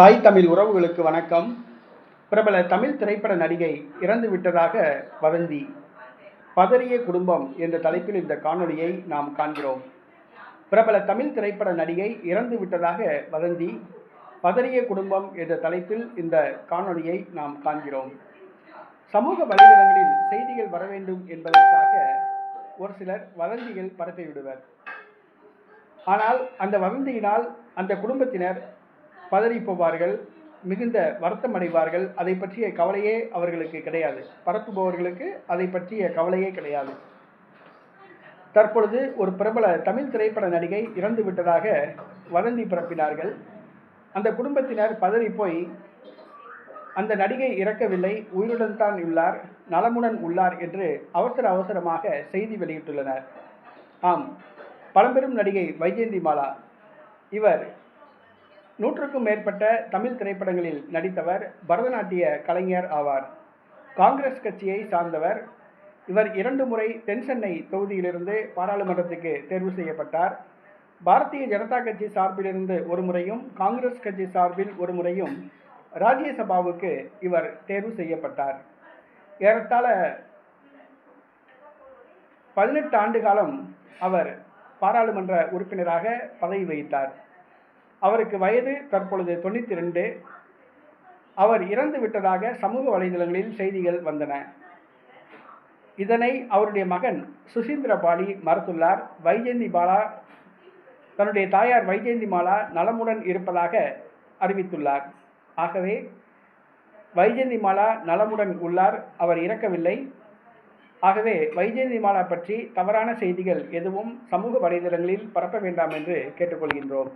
தாய் தமிழ் உறவுகளுக்கு வணக்கம். பிரபல தமிழ் திரைப்பட நடிகை இறந்து விட்டதாக வதந்தி. பதறிய குடும்பம் என்ற தலைப்பில் இந்த காணொளியை நாம் காண்கிறோம். பிரபல தமிழ் திரைப்பட நடிகை இறந்து விட்டதாக வதந்தி பதறிய குடும்பம் என்ற தலைப்பில் இந்த காணொளியை நாம் காண்கிறோம். சமூக வலைதளங்களில் செய்திகள் வர வேண்டும் என்பதற்காக ஒரு சிலர் வதந்திகள் பரப்பிவிடுவர் ஆனால் அந்த வதந்தியினால் அந்த குடும்பத்தினர் பதறி போவார்கள் மிகுந்த வருத்தம் அடைவார்கள் அதை பற்றிய கவலையே அவர்களுக்கு கிடையாது. பரப்புபவர்களுக்கு அதை பற்றிய கவலையே கிடையாது. தற்பொழுது ஒரு பிரபல தமிழ் திரைப்பட நடிகை இறந்து விட்டதாக வதந்தி பரப்பினார்கள். அந்த குடும்பத்தினர் பதறி போய் அந்த நடிகை இறக்கவில்லை உயிருடன் தான் உள்ளார் நலமுடன் உள்ளார் என்று அவசர அவசரமாக செய்தி வெளியிட்டுள்ளனர். ஆம் பழம்பெரும் நடிகை வைஜெயந்தி மாலா. இவர் நூற்றுக்கும் மேற்பட்ட தமிழ் திரைப்படங்களில் நடித்தவர் பரதநாட்டிய கலைஞர் ஆவார். காங்கிரஸ் கட்சியை சார்ந்தவர். இவர் இரண்டு முறை தென் சென்னை தொகுதியிலிருந்து பாராளுமன்றத்துக்கு தேர்வு செய்யப்பட்டார். பாரதிய ஜனதா கட்சி சார்பிலிருந்து ஒரு முறையும் காங்கிரஸ் கட்சி சார்பில் ஒரு முறையும் ராஜ்யசபாவுக்கு இவர் தேர்வு செய்யப்பட்டார். ஏறத்தாழ பதினெட்டு ஆண்டு காலம் அவர் பாராளுமன்ற உறுப்பினராக பதவி வகித்தார். அவருக்கு வயது தற்பொழுது தொண்ணூற்றி ரெண்டு. அவர் இறந்து விட்டதாக சமூக வலைதளங்களில் செய்திகள் வந்தன. இதனை அவருடைய மகன் சுசீந்திர பாலி மறுத்துள்ளார். வைஜெயந்தி பாலா தன்னுடைய தாயார் வைஜெயந்தி மாலா நலமுடன் இருப்பதாக அறிவித்துள்ளார். ஆகவே வைஜெயந்தி மாலா நலமுடன் உள்ளார் அவர் இறக்கவில்லை. ஆகவே வைஜெயந்தி மாலா பற்றி தவறான செய்திகள் எதுவும் சமூக வலைதளங்களில் பரப்ப வேண்டாம் என்று கேட்டுக்கொள்கின்றோம்.